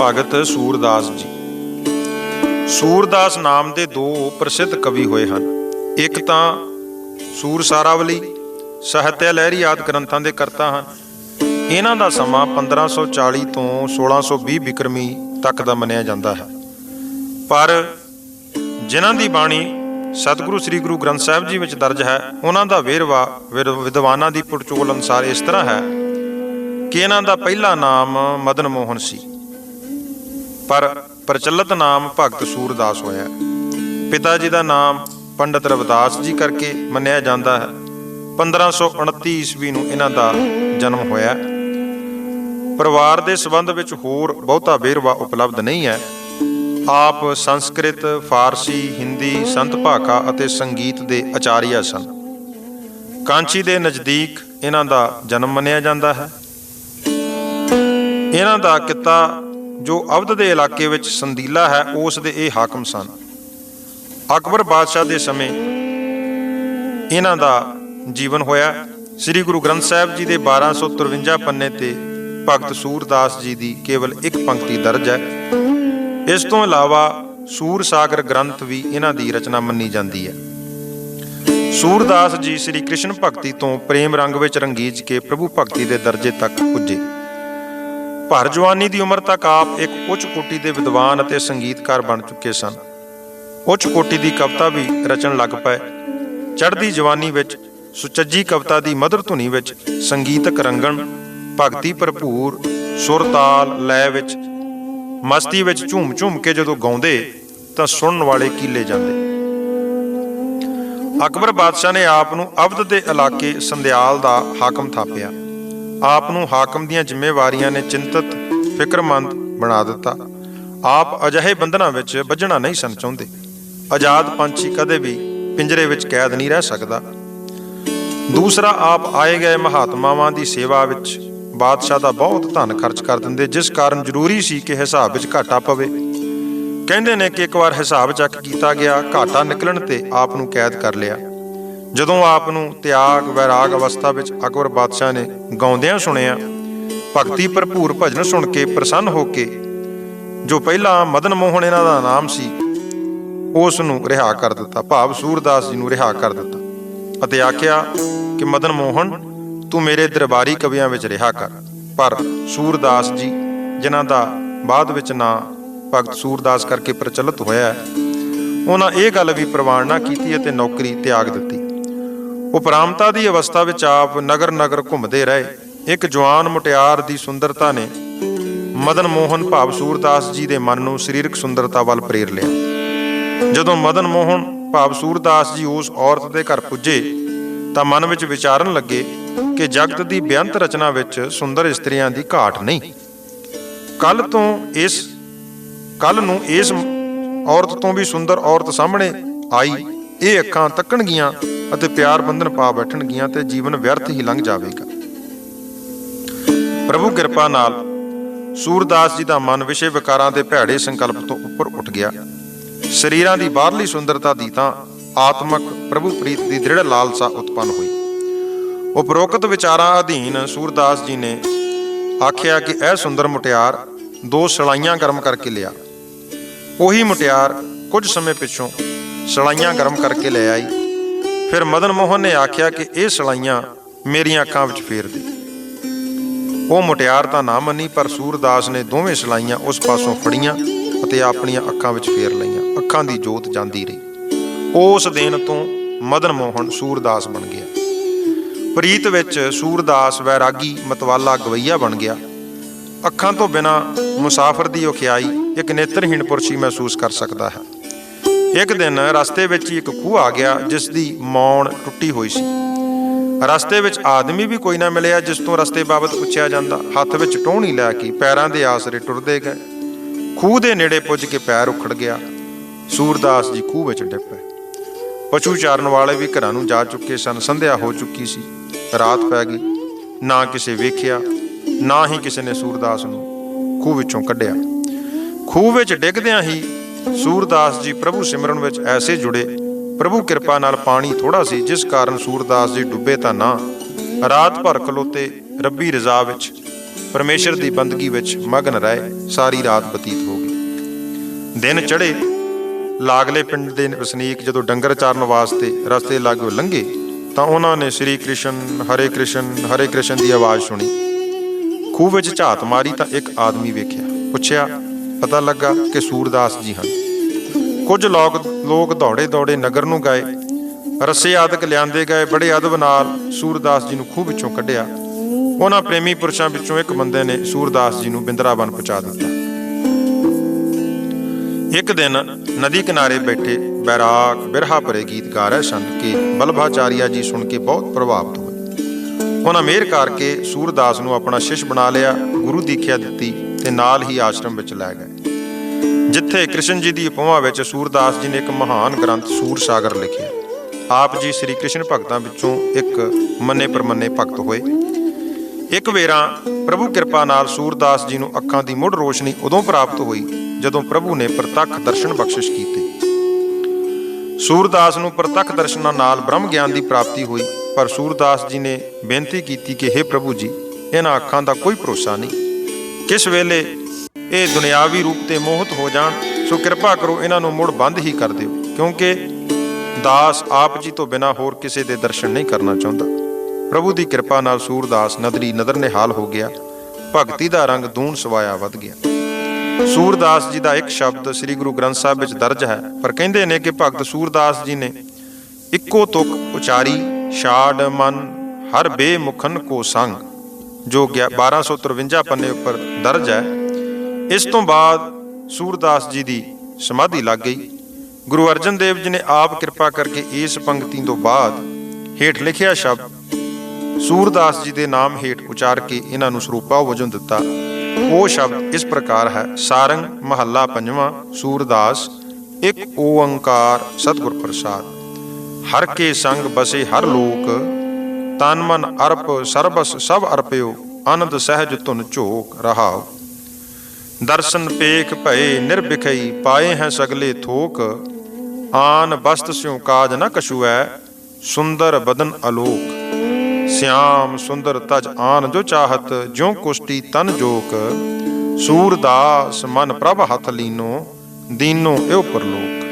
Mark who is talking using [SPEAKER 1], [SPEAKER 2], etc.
[SPEAKER 1] ਭਗਤ ਸੂਰਦਾਸ ਜੀ। ਸੂਰਦਾਸ ਨਾਮ ਦੇ ਦੋ ਪ੍ਰਸਿੱਧ ਕਵੀ ਹੋਏ ਹਨ। ਇੱਕ ਤਾਂ ਸੂਰ ਸਾਰਾਵਲੀ, ਸਾਹਿਤਿਆ ਲਹਿਰੀ ਆਦ ਗ੍ਰੰਥਾਂ ਦੇ ਕਰਤਾ ਹਨ। ਇਹਨਾਂ ਦਾ ਸਮਾਂ 1540 ਤੋਂ 1620 ਬਿਕਰਮੀ ਤੱਕ ਦਾ ਮੰਨਿਆ ਜਾਂਦਾ ਹੈ। ਪਰ ਜਿਨ੍ਹਾਂ ਦੀ ਬਾਣੀ ਸਤਿਗੁਰੂ ਸ੍ਰੀ ਗੁਰੂ ਗ੍ਰੰਥ ਸਾਹਿਬ ਜੀ ਵਿੱਚ ਦਰਜ ਹੈ, ਉਹਨਾਂ ਦਾ ਵੇਰਵਾ ਵਿਦ- ਵਿਦਵਾਨਾਂ ਦੀ ਪੜਚੋਲ ਅਨੁਸਾਰ ਇਸ ਤਰ੍ਹਾਂ ਹੈ ਕਿ ਇਹਨਾਂ ਦਾ ਪਹਿਲਾ ਨਾਮ ਮਦਨ ਮੋਹਨ ਸੀ। ਪਰ ਪ੍ਰਚਲਿਤ ਨਾਮ ਭਗਤ ਸੂਰਦਾਸ ਹੋਇਆ ਪਿਤਾ ਜੀ ਦਾ ਨਾਮ ਪੰਡਤ ਰਵਿਦਾਸ ਜੀ ਕਰਕੇ ਮੰਨਿਆ ਜਾਂਦਾ ਹੈ। 1529 ਈਸਵੀ ਨੂੰ ਇਹਨਾਂ ਦਾ ਜਨਮ ਹੋਇਆ ਪਰਿਵਾਰ ਦੇ ਸੰਬੰਧ ਵਿੱਚ ਹੋਰ ਬਹੁਤਾ ਵੇਰਵਾ ਉਪਲਬਧ ਨਹੀਂ ਹੈ। ਆਪ ਸੰਸਕ੍ਰਿਤ, ਫਾਰਸੀ, ਹਿੰਦੀ, ਸੰਤ ਭਾਖਾ ਅਤੇ ਸੰਗੀਤ ਦੇ ਆਚਾਰੀਆ ਸਨ। ਕਾਂਚੀ ਦੇ ਨਜ਼ਦੀਕ ਇਹਨਾਂ ਦਾ ਜਨਮ ਮੰਨਿਆ ਜਾਂਦਾ ਹੈ। ਇਹਨਾਂ ਦਾ ਕਿੱਤਾ ਜੋ ਅਵਧ ਦੇ ਇਲਾਕੇ ਵਿੱਚ ਸੰਦੀਲਾ ਹੈ, ਉਸ ਦੇ ਇਹ ਹਾਕਮ ਸਨ। ਅਕਬਰ ਬਾਦਸ਼ਾਹ ਦੇ ਸਮੇਂ ਇਹਨਾਂ ਦਾ ਜੀਵਨ ਹੋਇਆ। ਸ੍ਰੀ ਗੁਰੂ ਗ੍ਰੰਥ ਸਾਹਿਬ ਜੀ ਦੇ 1253 ਪੰਨੇ ਤੇ ਭਗਤ ਸੂਰਦਾਸ ਜੀ ਦੀ ਕੇਵਲ ਇੱਕ ਪੰਕਤੀ ਦਰਜ ਹੈ। ਇਸ ਤੋਂ ਇਲਾਵਾ ਸੂਰ ਸਾਗਰ ਗ੍ਰੰਥ ਵੀ ਇਹਨਾਂ ਦੀ ਰਚਨਾ ਮੰਨੀ ਜਾਂਦੀ ਹੈ। ਸੂਰਦਾਸ ਜੀ ਸ੍ਰੀ ਕ੍ਰਿਸ਼ਨ ਭਗਤੀ ਤੋਂ ਪ੍ਰੇਮ ਰੰਗ ਵਿੱਚ ਰੰਗੀਜ ਕੇ ਪ੍ਰਭੂ ਭਗਤੀ ਦੇ ਦਰਜੇ ਤੱਕ ਪੁੱਜੇ। ਭਰ ਜਵਾਨੀ ਦੀ ਉਮਰ ਤੱਕ ਆਪ ਇੱਕ ਉੱਚ ਕੋਟੀ ਦੇ ਵਿਦਵਾਨ ਅਤੇ ਸੰਗੀਤਕਾਰ ਬਣ ਚੁੱਕੇ ਸਨ। ਉੱਚ ਕੋਟੀ ਦੀ ਕਵਿਤਾ ਵੀ ਰਚਣ ਲੱਗ ਪਏ। ਚੜ੍ਹਦੀ ਜਵਾਨੀ ਵਿੱਚ, ਸੁਚੱਜੀ ਕਵਿਤਾ ਦੀ ਮਧੁਰ ਧੁਨੀ ਵਿੱਚ ਸੰਗੀਤਕ ਰੰਗਣ, ਭਗਤੀ ਭਰਪੂਰ ਸੁਰ ਤਾਲ ਲੈ ਵਿੱਚ, ਮਸਤੀ ਵਿੱਚ ਝੂਮ ਝੂਮ ਕੇ ਜਦੋਂ ਗਾਉਂਦੇ, ਤਾਂ ਸੁਣਨ ਵਾਲੇ ਕੀਲੇ ਜਾਂਦੇ। ਅਕਬਰ ਬਾਦਸ਼ਾਹ ਨੇ ਆਪ ਨੂੰ ਅਵਧ ਦੇ ਇਲਾਕੇ ਸੰਧਿਆਲ ਦਾ ਹਾਕਮ ਥਾਪਿਆ। ਆਪ ਨੂੰ ਹਾਕਮ ਦੀਆਂ ਜ਼ਿੰਮੇਵਾਰੀਆਂ ਨੇ ਚਿੰਤਤ, ਫਿਕਰਮੰਦ ਬਣਾ ਦਿੱਤਾ। ਆਪ ਅਜਿਹੇ ਬੰਧਨਾਂ ਵਿੱਚ ਵੱਜਣਾ ਨਹੀਂ ਸਨ ਚਾਹੁੰਦੇ। ਆਜ਼ਾਦ ਪੰਛੀ ਕਦੇ ਵੀ ਪਿੰਜਰੇ ਵਿੱਚ ਕੈਦ ਨਹੀਂ ਰਹਿ ਸਕਦਾ। ਦੂਸਰਾ, ਆਪ ਆਏ ਗਏ ਮਹਾਤਮਾਵਾਂ ਦੀ ਸੇਵਾ ਵਿੱਚ ਬਾਦਸ਼ਾਹ ਦਾ ਬਹੁਤ ਧਨ ਖਰਚ ਕਰ ਦਿੰਦੇ, ਜਿਸ ਕਾਰਨ ਜ਼ਰੂਰੀ ਸੀ ਕਿ ਹਿਸਾਬ ਵਿੱਚ ਘਾਟਾ ਪਵੇ। ਕਹਿੰਦੇ ਨੇ ਕਿ ਇੱਕ ਵਾਰ ਹਿਸਾਬ ਚੱਕ ਕੀਤਾ ਗਿਆ, ਘਾਟਾ ਨਿਕਲਣ ਤੇ ਆਪ ਨੂੰ ਕੈਦ ਕਰ ਲਿਆ। ਜਦੋਂ ਆਪ ਨੂੰ ਤਿਆਗ, ਵੈਰਾਗ ਅਵਸਥਾ ਵਿੱਚ ਅਕਬਰ ਬਾਦਸ਼ਾਹ ਨੇ ਗਾਉਂਦਿਆਂ ਸੁਣਿਆ, ਭਗਤੀ ਭਰਪੂਰ ਭਜਨ ਸੁਣ ਕੇ ਪ੍ਰਸੰਨ ਹੋ ਕੇ, ਜੋ ਪਹਿਲਾਂ ਮਦਨ ਮੋਹਨ ਇਹਨਾਂ ਦਾ ਨਾਮ ਸੀ, ਉਸ ਨੂੰ ਰਿਹਾ ਕਰ ਦਿੱਤਾ, ਭਾਵ ਸੂਰਦਾਸ ਜੀ ਨੂੰ ਰਿਹਾ ਕਰ ਦਿੱਤਾ ਅਤੇ ਆਖਿਆ ਕਿ ਮਦਨ ਮੋਹਨ, ਤੂੰ ਮੇਰੇ ਦਰਬਾਰੀ ਕਵੀਆਂ ਵਿੱਚ ਰਿਹਾ ਕਰ, ਪਰ ਸੂਰਦਾਸ ਜੀ, ਜਿਨ੍ਹਾਂ ਦਾ ਬਾਅਦ ਵਿੱਚ ਨਾਂ ਭਗਤ ਸੂਰਦਾਸ ਕਰਕੇ ਪ੍ਰਚਲਿਤ ਹੋਇਆ ਹੈ, ਉਹਨਾਂ ਇਹ ਗੱਲ ਵੀ ਪ੍ਰਵਾਨ ਨਾ ਕੀਤੀ ਅਤੇ ਨੌਕਰੀ ਤਿਆਗ ਦਿੱਤੀ। ਉਪਰਾਮਤਾ ਦੀ ਅਵਸਥਾ ਵਿੱਚ ਆਪ ਨਗਰ ਨਗਰ ਘੁੰਮਦੇ ਰਹੇ। ਇੱਕ ਜਵਾਨ ਮੁਟਿਆਰ ਦੀ ਸੁੰਦਰਤਾ ਨੇ ਮਦਨ ਮੋਹਨ ਭਾਵ ਸੂਰਦਾਸ ਜੀ ਦੇ ਮਨ ਨੂੰ ਸਰੀਰਕ ਸੁੰਦਰਤਾ ਵੱਲ ਪ੍ਰੇਰ ਲਿਆ। ਜਦੋਂ ਮਦਨ ਮੋਹਨ ਭਾਵ ਸੂਰਦਾਸ ਜੀ ਉਸ ਔਰਤ ਦੇ ਘਰ ਪੁੱਜੇ, ਤਾਂ ਮਨ ਵਿੱਚ ਵਿਚਾਰਨ ਲੱਗੇ ਕਿ ਜਗਤ ਦੀ ਬੇਅੰਤ ਰਚਨਾ ਵਿੱਚ ਸੁੰਦਰ ਇਸਤਰੀਆਂ ਦੀ ਘਾਟ ਨਹੀਂ। ਕੱਲ ਤੋਂ ਇਸ ਕੱਲ ਨੂੰ ਇਸ ਔਰਤ ਤੋਂ ਵੀ ਸੁੰਦਰ ਔਰਤ ਸਾਹਮਣੇ ਆਈ, ਇਹ ਅੱਖਾਂ ਤੱਕਣਗੀਆਂ। ਅਤੇ ਪਿਆਰ ਬੰਧਨ ਪਾ ਬੈਠਣਗੀਆਂ ਤੇ ਜੀਵਨ ਵਿਅਰਥ ਹੀ ਲੰਘ ਜਾਵੇਗਾ। ਪ੍ਰਭੂ ਕਿਰਪਾ ਨਾਲ ਸੂਰਦਾਸ ਜੀ ਦਾ ਮਨ ਵਿਸ਼ੇ ਵਿਕਾਰਾਂ ਦੇ ਭੈੜੇ ਸੰਕਲਪ ਤੋਂ ਉੱਪਰ ਉੱਠ ਗਿਆ। ਸਰੀਰਾਂ ਦੀ ਬਾਹਰਲੀ ਸੁੰਦਰਤਾ ਦੀ ਤਾਂ ਆਤਮਕ ਪ੍ਰਭੂ ਪ੍ਰੀਤ ਦੀ ਦ੍ਰਿੜ ਲਾਲਸਾ ਉਤਪੰਨ ਹੋਈ। ਉਪਰੋਕਤ ਵਿਚਾਰਾਂ ਅਧੀਨ ਸੂਰਦਾਸ ਜੀ ਨੇ ਆਖਿਆ ਕਿ ਇਹ ਸੁੰਦਰ ਮੁਟਿਆਰ ਦੋ ਸਲਾਈਆਂ ਗਰਮ ਕਰਕੇ ਲਿਆ। ਉਹੀ ਮੁਟਿਆਰ ਕੁਝ ਸਮੇਂ ਪਿੱਛੋਂ ਸਲਾਈਆਂ ਗਰਮ ਕਰਕੇ ਲੈ ਆਈ। ਫਿਰ ਮਦਨ ਮੋਹਨ ਨੇ ਆਖਿਆ ਕਿ ਇਹ ਸਲਾਈਆਂ ਮੇਰੀਆਂ ਅੱਖਾਂ ਵਿੱਚ ਫੇਰ ਦੇ। ਉਹ ਮੁਟਿਆਰ ਤਾਂ ਨਾ ਮੰਨੀ, ਪਰ ਸੂਰਦਾਸ ਨੇ ਦੋਵੇਂ ਸਲਾਈਆਂ ਉਸ ਪਾਸੋਂ ਫੜੀਆਂ ਅਤੇ ਆਪਣੀਆਂ ਅੱਖਾਂ ਵਿੱਚ ਫੇਰ ਲਈਆਂ। ਅੱਖਾਂ ਦੀ ਜੋਤ ਜਾਂਦੀ ਰਹੀ। ਉਸ ਦਿਨ ਤੋਂ ਮਦਨ ਮੋਹਨ ਸੂਰਦਾਸ ਬਣ ਗਿਆ। ਪ੍ਰੀਤ ਵਿੱਚ ਸੂਰਦਾਸ ਵੈਰਾਗੀ ਮਤਵਾਲਾ ਗਵਈਆ ਬਣ ਗਿਆ। ਅੱਖਾਂ ਤੋਂ ਬਿਨਾ ਮੁਸਾਫਰ ਦੀ ਔਖਿਆਈ ਇੱਕ ਨੇਤਰਹੀਣ ਪੁਰਸ਼ੀ ਮਹਿਸੂਸ ਕਰ ਸਕਦਾ ਹੈ। ਇੱਕ ਦਿਨ ਰਸਤੇ ਵਿੱਚ ਹੀ ਇੱਕ ਖੂਹ ਆ ਗਿਆ, ਜਿਸ ਦੀ ਮੌਣ ਟੁੱਟੀ ਹੋਈ ਸੀ। ਰਸਤੇ ਵਿੱਚ ਆਦਮੀ ਵੀ ਕੋਈ ਨਾ ਮਿਲਿਆ, ਜਿਸ ਤੋਂ ਰਸਤੇ ਬਾਬਤ ਪੁੱਛਿਆ ਜਾਂਦਾ। ਹੱਥ ਵਿੱਚ ਟੋਹਣੀ ਲੈ ਕੇ ਪੈਰਾਂ ਦੇ ਆਸਰੇ ਟੁਰਦੇ ਗਏ। ਖੂਹ ਦੇ ਨੇੜੇ ਪੁੱਜ ਕੇ ਪੈਰ ਉਖੜ ਗਿਆ। ਸੂਰਦਾਸ ਜੀ ਖੂਹ ਵਿੱਚ ਡਿੱਗ ਪਏ। ਪਸ਼ੂ ਚਾਰਨ ਵਾਲੇ ਵੀ ਘਰਾਂ ਨੂੰ ਜਾ ਚੁੱਕੇ ਸਨ। ਸੰਧਿਆ ਹੋ ਚੁੱਕੀ ਸੀ। ਰਾਤ ਪੈ ਗਈ। ਨਾ ਕਿਸੇ ਵੇਖਿਆ, ਨਾ ਹੀ ਕਿਸੇ ਨੇ ਸੂਰਦਾਸ ਨੂੰ ਖੂਹ ਵਿੱਚੋਂ ਕੱਢਿਆ। ਖੂਹ ਵਿੱਚ ਡਿੱਗਦਿਆਂ ਹੀ ਸੂਰਦਾਸ ਜੀ ਪ੍ਰਭੂ ਸਿਮਰਨ ਵਿੱਚ ਐਸੇ ਜੁੜੇ। ਪ੍ਰਭੂ ਕਿਰਪਾ ਨਾਲ ਪਾਣੀ ਥੋੜਾ ਸੀ, ਜਿਸ ਕਾਰਨ ਸੂਰਦਾਸ ਜੀ ਡੁੱਬੇ ਤਾਂ ਨਾ। ਰਾਤ ਭਰ ਖਲੋਤੇ ਰੱਬੀ ਰਜ਼ਾ ਵਿੱਚ, ਪਰਮੇਸ਼ਰ ਦੀ ਬੰਦਗੀ ਵਿੱਚ ਮਗਨ ਰਹੇ, ਸਾਰੀ ਰਾਤ ਬਤੀਤ ਹੋ ਗਈ। ਦਿਨ ਚੜ੍ਹੇ, ਲਾਗਲੇ ਪਿੰਡ ਦੇ ਵਸਨੀਕ ਜਦੋਂ ਡੰਗਰ ਚਾਰਨ ਵਾਸਤੇ ਰਸਤੇ ਲਾਗੋਂ ਲੰਘੇ, ਤਾਂ ਉਹਨਾਂ ਨੇ ਸ੍ਰੀ ਕ੍ਰਿਸ਼ਨ, ਹਰੇ ਕ੍ਰਿਸ਼ਨ ਹਰੇ ਕ੍ਰਿਸ਼ਨ ਦੀ ਆਵਾਜ਼ ਸੁਣੀ। ਖੂਹ ਵਿੱਚ ਝਾਤ ਮਾਰੀ ਤਾਂ ਇੱਕ ਆਦਮੀ ਵੇਖਿਆ, ਪੁੱਛਿਆ ਪਤਾ ਲੱਗਾ ਕਿ ਸੂਰਦਾਸ ਜੀ ਹਨ। ਕੁਝ ਲੋਕ ਲੋਕ ਦੌੜੇ ਦੌੜੇ ਨਗਰ ਨੂੰ ਗਏ। ਰੱਸੇ ਆਦਿਕ ਲਿਆਂਦੇ ਗਏ। ਬੜੇ ਅਦਬ ਨਾਲ ਸੂਰਦਾਸ ਜੀ ਨੂੰ ਖੂਹ ਵਿੱਚੋਂ ਕੱਢਿਆ। ਉਹਨਾਂ ਪ੍ਰੇਮੀ ਪੁਰਸ਼ਾਂ ਵਿੱਚੋਂ ਇੱਕ ਬੰਦੇ ਨੇ ਸੂਰਦਾਸ ਜੀ ਨੂੰ ਬਿੰਦਰਾਵਨ ਪਹੁੰਚਾ ਦਿੱਤਾ। ਇੱਕ ਦਿਨ ਨਦੀ ਕਿਨਾਰੇ ਬੈਠੇ ਬੈਰਾਗ ਬਿਰਹਾ ਭਰੇ ਗੀਤ ਗਾ ਰਹੇ ਸਨ ਕਿ ਬਲਭਾਚਾਰੀਆ ਜੀ ਸੁਣ ਕੇ ਬਹੁਤ ਪ੍ਰਭਾਵਿਤ ਹੋਏ। ਉਹਨਾਂ ਮਿਹਰ ਕਰਕੇ ਸੂਰਦਾਸ ਨੂੰ ਆਪਣਾ ਸ਼ਿਸ਼ ਬਣਾ ਲਿਆ, ਗੁਰੂ ਦੀਖਿਆ ਦਿੱਤੀ। ਤੇ ਨਾਲ ਹੀ ਆਸ਼ਰਮ ਵਿੱਚ ਲੈ ਗਏ। ਜਿੱਥੇ ਕ੍ਰਿਸ਼ਨ ਜੀ ਦੀ ਉਪਮਾ ਵਿੱਚ ਸੂਰਦਾਸ ਜੀ ਨੇ ਇੱਕ ਮਹਾਨ ਗ੍ਰੰਥ ਸੂਰ ਸਾਗਰ ਲਿਖਿਆ। ਆਪ ਜੀ ਸ੍ਰੀ ਕ੍ਰਿਸ਼ਨ ਭਗਤਾਂ ਵਿੱਚੋਂ ਇੱਕ ਮੰਨੇ ਪਰਮੰਨੇ ਭਗਤ ਹੋਏ। ਇੱਕ ਵੇਰਾ ਪ੍ਰਭੂ ਕਿਰਪਾ ਨਾਲ ਸੂਰਦਾਸ ਜੀ ਨੂੰ ਅੱਖਾਂ ਦੀ ਮੁੜ ਰੋਸ਼ਨੀ ਉਦੋਂ ਪ੍ਰਾਪਤ ਹੋਈ ਜਦੋਂ ਪ੍ਰਭੂ ਨੇ ਪ੍ਰਤੱਖ ਦਰਸ਼ਨ ਬਖਸ਼ਿਸ਼ ਕੀਤੇ। ਸੂਰਦਾਸ ਨੂੰ ਪ੍ਰਤੱਖ ਦਰਸ਼ਨਾਂ ਨਾਲ ਬ੍ਰਹਮ ਗਿਆਨ ਦੀ ਪ੍ਰਾਪਤੀ ਹੋਈ, ਪਰ ਸੂਰਦਾਸ ਜੀ ਨੇ ਬੇਨਤੀ ਕੀਤੀ ਕਿ हे ਪ੍ਰਭੂ ਜੀ, ਇਹਨਾਂ ਅੱਖਾਂ ਦਾ ਕੋਈ ਭਰੋਸਾ ਨਹੀਂ। ਕਿਸ ਵੇਲੇ ਇਹ ਦੁਨਿਆਵੀ ਰੂਪ ਤੇ ਮੋਹਿਤ ਹੋ ਜਾਣ, ਸੋ ਕਿਰਪਾ ਕਰੋ ਇਹਨਾਂ ਨੂੰ ਮੁੜ ਬੰਦ ਹੀ ਕਰ ਦਿਓ, ਕਿਉਂਕਿ ਦਾਸ ਆਪ ਜੀ ਤੋਂ ਬਿਨਾ ਹੋਰ ਕਿਸੇ ਦੇ ਦਰਸ਼ਨ ਨਹੀਂ ਕਰਨਾ ਚਾਹੁੰਦਾ। ਪ੍ਰਭੂ ਦੀ ਕਿਰਪਾ ਨਾਲ ਸੂਰਦਾਸ ਨਦਰੀ ਨਦਰ ਨਿਹਾਲ ਹੋ ਗਿਆ, ਭਗਤੀ ਦਾ ਰੰਗ ਦੂਣ ਸਵਾਇਆ ਵੱਧ ਗਿਆ। ਸੂਰਦਾਸ ਜੀ ਦਾ ਇੱਕ ਸ਼ਬਦ ਸ੍ਰੀ ਗੁਰੂ ਗ੍ਰੰਥ ਸਾਹਿਬ ਵਿੱਚ ਦਰਜ ਹੈ, ਪਰ ਕਹਿੰਦੇ ਨੇ ਕਿ ਭਗਤ ਸੂਰਦਾਸ ਜੀ ਨੇ ਇੱਕੋ ਤੁਕ ਉਚਾਰੀ, ਛਾੜ ਮਨ, ਹਰ ਬੇਮੁਖਨ ਕੋ ਸੰਗ। ਜੋ ਗਿਆ 1253 ਪੰਨੇ ਉੱਪਰ ਦਰਜ ਹੈ। ਇਸ ਤੋਂ ਬਾਅਦ ਸੂਰਦਾਸ ਜੀ ਦੀ ਸਮਾਧੀ ਲੱਗ ਗਈ। ਗੁਰੂ ਅਰਜਨ ਦੇਵ ਜੀ ਨੇ ਆਪ ਕਿਰਪਾ ਕਰਕੇ ਇਸ ਪੰਕਤੀ ਤੋਂ ਬਾਅਦ ਹੇਠ ਲਿਖਿਆ ਸ਼ਬਦ, ਸੂਰਦਾਸ ਜੀ ਦੇ ਨਾਮ ਹੇਠ ਉਚਾਰ ਕੇ ਇਹਨਾਂ ਨੂੰ ਸਰੂਪਾ ਵਜੋਂ ਦਿੱਤਾ। ਉਹ ਸ਼ਬਦ ਇਸ ਪ੍ਰਕਾਰ ਹੈ, ਸਾਰੰਗ ਮਹੱਲਾ ਪੰਜਵਾਂ, ਸੂਰਦਾਸ, ਇੱਕ ਓੰਕਾਰ ਸਤਿਗੁਰ ਪ੍ਰਸਾਦ। ਹਰ ਕੇ ਸੰਗ ਬਸੇ ਹਰ ਲੋਕ ਤਨ ਮਨ ਅਰਪ ਸਰਬਸ ਸਭ ਅਰਪਿਓ ਆਨੰਦ ਸਹਿਜ ਧੁਨ ਝੋਕ ਰਹਾਉ ਦਰਸ਼ਨ ਪੇਖ ਭਏ ਨਿਰਭਿਖਈ, ਪਾਏ ਹੈ ਸਗਲੇ ਥੋਕ। ਆਨ ਬਸਤ ਸਿਉ ਕਾਜ ਨ ਕਛੁਐ, ਸੁੰਦਰ ਬਦਨ ਅਲੋਕ। ਸਿਆਮ ਸੁੰਦਰ ਤਜ ਆਨ ਜੋ ਚਾਹਤ, ਜਿਉ ਕੁਸ਼ਟੀ ਤਨ ਜੋਕ। ਸੂਰਦਾਸ ਮਨ ਪ੍ਰਭ ਹੱਥ ਲੀਨੋ, ਦੀਨੋ ਇਹ ਪਰਲੋਕ